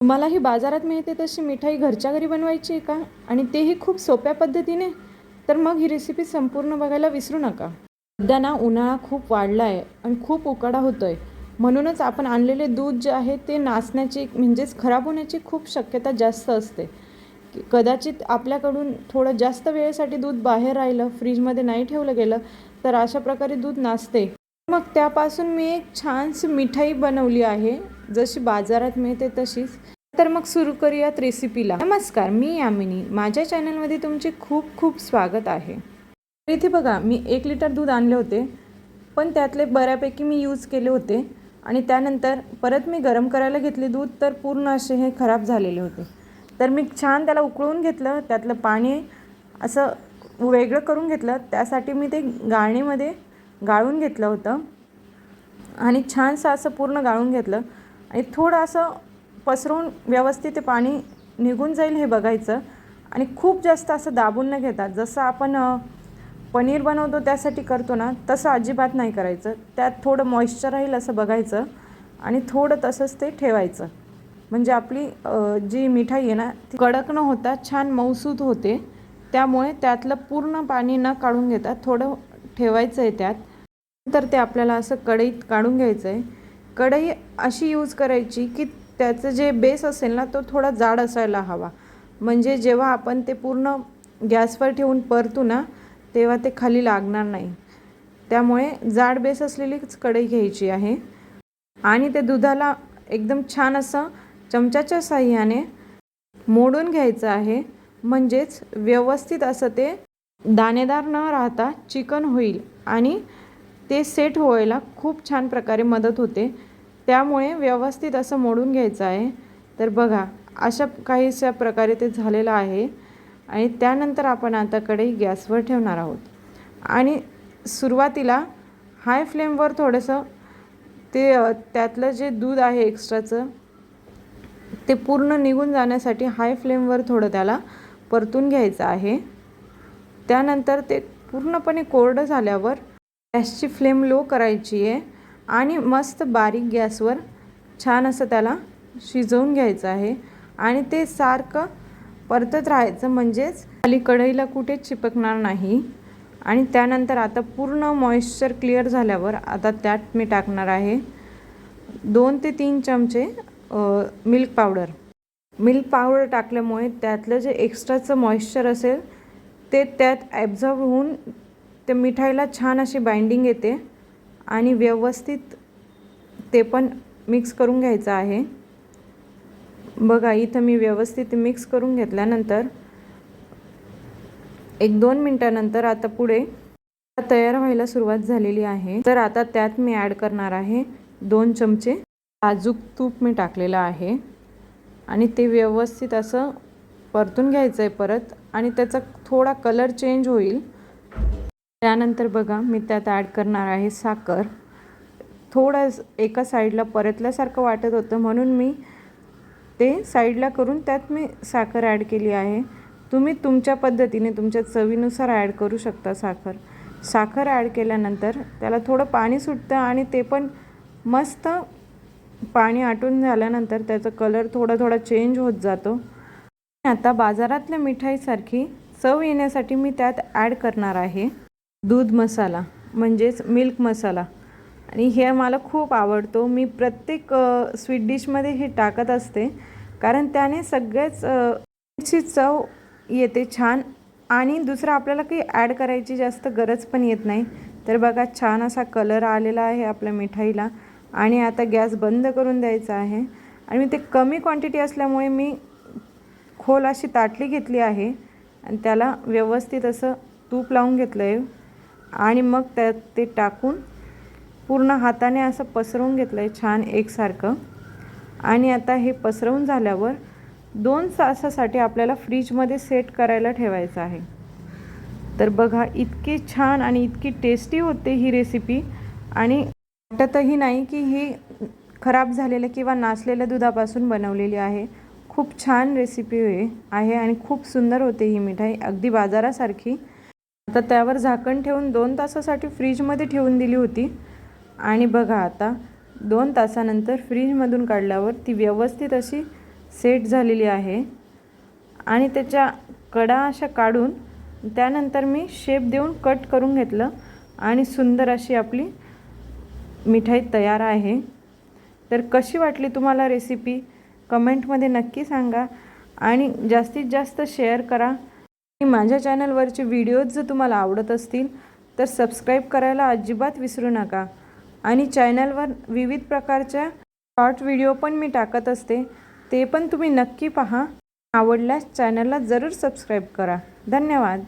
तुम्हाला ही बाजारात मिळते तशी मिठाई घरच्या घरी बनवायची आहे का? आणि तेही खूप सोप्या पद्धतीने? तर मग ही रेसिपी संपूर्ण बघायला विसरू नका. सध्या ना उन्हाळा खूप वाढला आहे आणि खूप उकाडा होतो आहे म्हणूनच आपण आणलेले दूध जे आहे ते नाचण्याची म्हणजेच खराब होण्याची खूप शक्यता जास्त असते. की कदाचित आपल्याकडून थोडं जास्त वेळेसाठी दूध बाहेर राहिलं फ्रीजमध्ये नाही ठेवलं गेलं तर अशा प्रकारे दूध नाचते मग त्यापासून मी एक छानशी मिठाई बनवली आहे. जशी बाजारात मिळते तशीच. तर मग सुरू करूयात रेसिपीला नमस्कार मी यामिनी. माझ्या चॅनलमध्ये तुमचे खूप खूप स्वागत आहे. तर इथे बघा मी एक लिटर दूध आणले होते पण त्यातले बऱ्यापैकी मी यूज केले होते आणि त्यानंतर परत मी गरम करायला घेतले दूध तर पूर्ण असे हे खराब झालेले होते. तर मी छान त्याला उकळून घेतलं त्यातलं पाणी असं वेगळं करून घेतलं त्यासाठी मी ते गाळणीमध्ये गाळून घेतलं होतं. आणि छानसं असं पूर्ण गाळून घेतलं. आणि थोडं असं पसरवून व्यवस्थित ते पाणी निघून जाईल हे बघायचं. आणि खूप जास्त असं दाबून न घेता जसं आपण पनीर बनवतो त्यासाठी करतो ना तसं अजिबात नाही करायचं. त्यात थोडं मॉइश्चर राहील असं बघायचं आणि थोडं तसंच ते ठेवायचं. म्हणजे आपली जी मिठाई आहे ना ती कडक न होता छान मऊसूत होते. त्यामुळे त्यातलं पूर्ण पाणी न काढून घेता थोडं ठेवायचं आहे त्यात. तर ते आपल्याला असं कढईत काढून घ्यायचं आहे कढई अशी यूज करायची की त्याचं जे बेस असेल ना तो थोडा जाड असायला हवा. म्हणजे जेव्हा आपण ते पूर्ण गॅसवर ठेवून परतू ना तेव्हा ते खाली लागणार नाही. त्यामुळे जाड बेस असलेलीच कढई घ्यायची आहे. आणि ते दुधाला एकदम छान असं चमच्याच्या साह्याने मोडून घ्यायचं आहे. म्हणजेच व्यवस्थित असं ते दाणेदार न राहता चिकन होईल. आणि ते सेट व्हायला खूप छान प्रकारे मदत होते. त्यामुळे व्यवस्थित असं मोडून घ्यायचं आहे. तर बघा अशा काहीशा प्रकारे ते झालेलं आहे. आणि त्यानंतर आपण आता कढई गॅसवर ठेवणार आहोत. आणि सुरुवातीला हाय फ्लेमवर थोडंसं ते त्यातलं जे दूध आहे एक्स्ट्राचं ते पूर्ण निघून जाण्यासाठी हाय फ्लेमवर थोडं त्याला परतून घ्यायचं आहे. त्यानंतर ते पूर्णपणे कोरडं झाल्यावर गॅसची फ्लेम लो करायची आहे आणि मस्त बारीक गॅसवर छान असं त्याला शिजवून घ्यायचं आहे. आणि ते सारखं परतत राहायचं म्हणजेच खाली कढईला कुठेच चिपकणार नाही. आणि त्यानंतर आता पूर्ण मॉइश्चर क्लिअर झाल्यावर आता त्यात मी टाकणार आहे दोन ते तीन चमचे मिल्क पावडर मिल्क पावडर टाकल्यामुळे त्यातलं जे एक्स्ट्राचं मॉइश्चर असेल ते त्यात ॲब्झॉर्ब होऊन ते मिठाईला छान अशी बाइंडिंग येते. आणि व्यवस्थित ते पण मिक्स करून घ्यायचं आहे. बघा इथं मी व्यवस्थित मिक्स करून घेतल्यानंतर एक दोन मिनटानंतर आता पुढे तयार व्हायला सुरुवात झालेली आहे. तर आता त्यात मी ॲड करणार आहे दोन चमचे साजूक तूप मी टाकलेलं आहे. आणि ते व्यवस्थित असं परतून घ्यायचं आहे परत. आणि त्याचा थोडा कलर चेंज होईल. त्यानंतर बघा मी त्यात ॲड करणार आहे साखर. थोडं एका साईडला परतल्यासारखं वाटत होतं म्हणून मी ते साईडला करून त्यात मी साखर ॲड केली आहे. तुम्ही तुमच्या पद्धतीने तुमच्या चवीनुसार ॲड करू शकता साखर. साखर ॲड केल्यानंतर त्याला थोडं पाणी सुटतं आणि ते पण मस्त पाणी आटून झाल्यानंतर त्याचा कलर थोडा थोडा चेंज होत जातो. आता बाजारातल्या मिठाईसारखी चव येण्यासाठी मी त्यात ॲड करणार आहे. दूध मसाला म्हणजेच मिल्क मसाला. आणि हे मला खूप आवडतो. मी प्रत्येक स्वीट डिशमध्ये हे टाकत असते. कारण त्याने सगळेच ची चव येते छान. आणि दुसरं आपल्याला काही ॲड करायची जास्त गरज पण येत नाही. तर बघा छान असा कलर आलेला आहे आपल्या मिठाईला. आणि आता गॅस बंद करून द्यायचा आहे. आणि मी ते कमी क्वांटिटी असल्यामुळे मी खोल अशी ताटली घेतली आहे. आणि त्याला व्यवस्थित असं तूप लावून घेतलं आहे आणि मग त्यात ते टाकून पूर्ण हाताने असं पसरवून घेतलं आहे छान एकसारखं. आणि आता हे पसरवून झाल्यावर दोन तासासाठी आपल्याला फ्रीजमध्ये सेट करायला ठेवायचं आहे. तर बघा इतकी छान आणि इतकी टेस्टी होते ही रेसिपी. आणि वाटतही नाही की ही खराब झालेलं किंवा नाचलेल्या दुधापासून बनवलेली आहे. खूप छान रेसिपी आहे आहे आणि खूप सुंदर होते ही मिठाई. अगदी बाजारासारखी. आता त्यावर झाकण ठेवून दोन तासासाठी फ्रीजमध्ये ठेवून दिली होती. आणि बघा आता दोन तासानंतर फ्रीजमधून काढल्यावर ती व्यवस्थित अशी सेट झालेली आहे. आणि त्याच्या कडा अशा काढून त्यानंतर मी शेप देऊन कट करून घेतलं आणि सुंदर अशी आपली मिठाई तयार आहे. तर कशी वाटली तुम्हाला रेसिपी? कमेंटमध्ये नक्की सांगा आणि जास्तीत जास्त शेअर करा. माझ्या चॅनलवरचे व्हिडिओज जर तुम्हाला आवडत असतील तर सबस्क्राईब करायला अजिबात विसरू नका. आणि चॅनलवर विविध प्रकारच्या शॉर्ट व्हिडिओ पण मी टाकत असते ते पण तुम्ही नक्की पहा. आवडल्यास चॅनलला जरूर सबस्क्राईब करा. धन्यवाद.